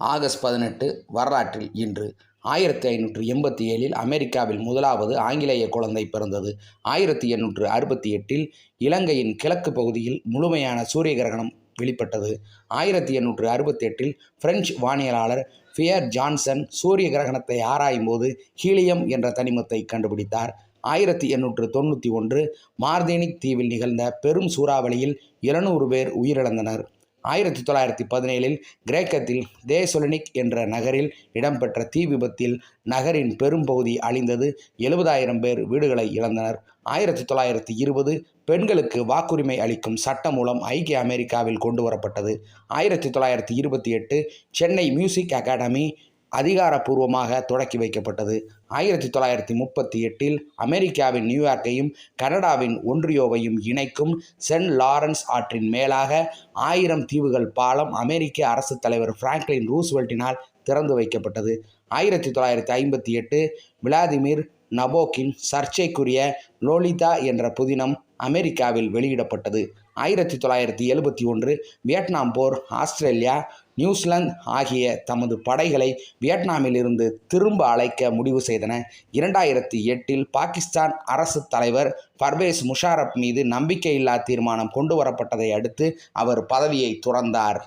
August பதினெட்டு வரலாற்றில் இன்று ஆயிரத்தி ஐநூற்று எண்பத்தி ஏழில் அமெரிக்காவில் முதலாவது ஆங்கிலேய குழந்தை பிறந்தது. ஆயிரத்தி எண்ணூற்று அறுபத்தி எட்டில் இலங்கையின் கிழக்கு பகுதியில் முழுமையான சூரிய கிரகணம் வெளிப்பட்டது. ஆயிரத்தி எண்ணூற்று அறுபத்தி எட்டில் பிரெஞ்சு வானியலாளர் பியர் ஜான்சன் சூரிய கிரகணத்தை ஆராயும் போது ஹீலியம் என்ற தனிமத்தை கண்டுபிடித்தார். ஆயிரத்தி எண்ணூற்று தொண்ணூற்றி ஒன்று மார்தேனிக் தீவில் நிகழ்ந்த பெரும் சூறாவளியில் இருநூறு பேர் உயிரிழந்தனர். ஆயிரத்தி தொள்ளாயிரத்தி பதினேழில் கிரேக்கத்தில் தேசொலினிக் என்ற நகரில் இடம்பெற்ற தீ விபத்தில் நகரின் பெரும்பகுதி அழிந்தது. எழுபதாயிரம் பேர் வீடுகளை இழந்தனர். ஆயிரத்தி தொள்ளாயிரத்தி இருபது பெண்களுக்கு வாக்குரிமை அளிக்கும் சட்டம் மூலம் ஐக்கிய அமெரிக்காவில் கொண்டு வரப்பட்டது. ஆயிரத்தி தொள்ளாயிரத்தி இருபத்தி எட்டு சென்னை மியூசிக் அகாடமி அதிகாரப்பூர்வமாக தொடக்கி வைக்கப்பட்டது. ஆயிரத்தி தொள்ளாயிரத்தி முப்பத்தி எட்டில் அமெரிக்காவின் நியூயார்க்கையும் கனடாவின் ஒன்றியோவையும் இணைக்கும் சென்ட் லாரன்ஸ் ஆற்றின் மேலாக ஆயிரம் தீவுகள் பாலம் அமெரிக்க அரசு தலைவர் பிராங்க்லின் ரூஸ்வெல்ட்டினால் திறந்து வைக்கப்பட்டது. ஆயிரத்தி தொள்ளாயிரத்தி ஐம்பத்தி எட்டு விளாதிமிர் நபோக்கின் சர்ச்சைக்குரிய லோலிதா என்ற புதினம் அமெரிக்காவில் வெளியிடப்பட்டது. ஆயிரத்தி தொள்ளாயிரத்தி எழுபத்தி ஒன்று வியட்நாம் போர் ஆஸ்திரேலியா நியூசிலாந்து ஆகிய தமது படைகளை வியட்நாமிலிருந்து திரும்ப அழைக்க முடிவு செய்தன. இரண்டாயிரத்தி எட்டில் பாகிஸ்தான் அரசு தலைவர் பர்வேஸ் முஷாரப் மீது நம்பிக்கையில்லா தீர்மானம் கொண்டு வரப்பட்டதை அடுத்து அவர் பதவியை துறந்தார்.